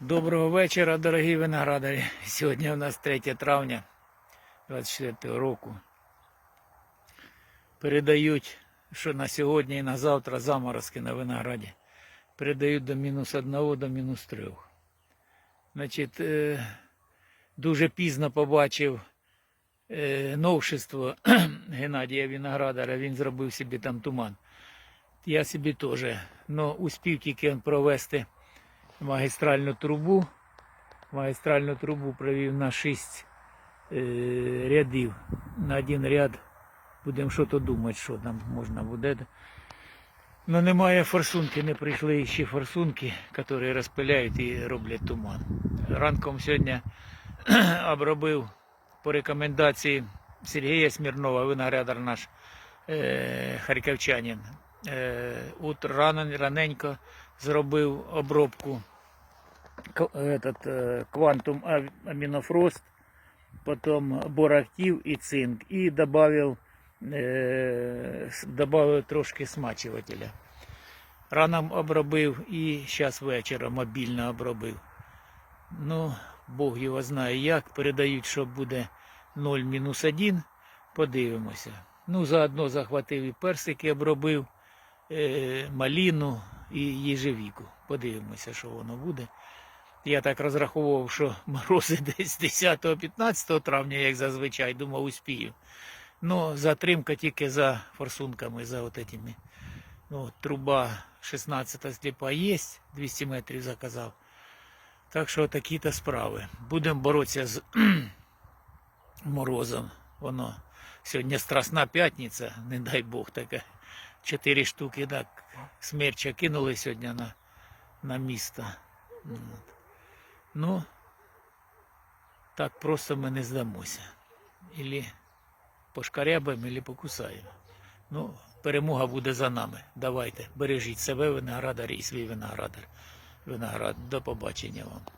Доброго вечора, дорогі виноградарі. Сьогодні у нас 3 травня 24 року. Передають, що на сьогодні і на завтра заморозки на винограді. Передають до мінус 1 до мінус 3. Значить, е, дуже пізно побачив е, новшество Геннадія Виноградара. Він зробив собі там туман. Я собі теж. Ну, успів тільки провести магістральну трубу. Магістральну трубу провів на 6 е, рядів. На один ряд будемо що то думати, що там можна буде. Ну немає форсунки, не прийшли ще форсунки, які розпиляють і роблять туман. Ранком сьогодні обробив по рекомендації Сергія Смірнова, виноградар наш е, харківчанин. Е, от раненько зробив обробку этот, е, квантум амінофрост, потім борактив і цинк, і добавив, е, добавив трошки смачувателя. Рано обробив і зараз вечором мобільно обробив. Ну, Бог його знає як. Передають, що буде 0-1. Подивимося. Ну, заодно захватив і персики обробив, маліну і їжевіку. Подивимося, що воно буде. Я так розраховував, що морози десь 10-15 травня, як зазвичай, думав, успію. Ну, затримка тільки за форсунками, за от этими. Ну, труба 16 сліпа є, 200 метрів заказав. Так що такі-то справи. Будемо боротися з морозом. Воно сьогодні страсна п'ятниця, не дай Бог таке. Чотири штуки так смерча кинули сьогодні на, на місто. Ну, так просто ми не здамося. Ілі пошкарябаємо, ілі покусаємо. Ну, перемога буде за нами. Давайте, бережіть себе, виноградар і свій виноградар. Виноград. До побачення вам.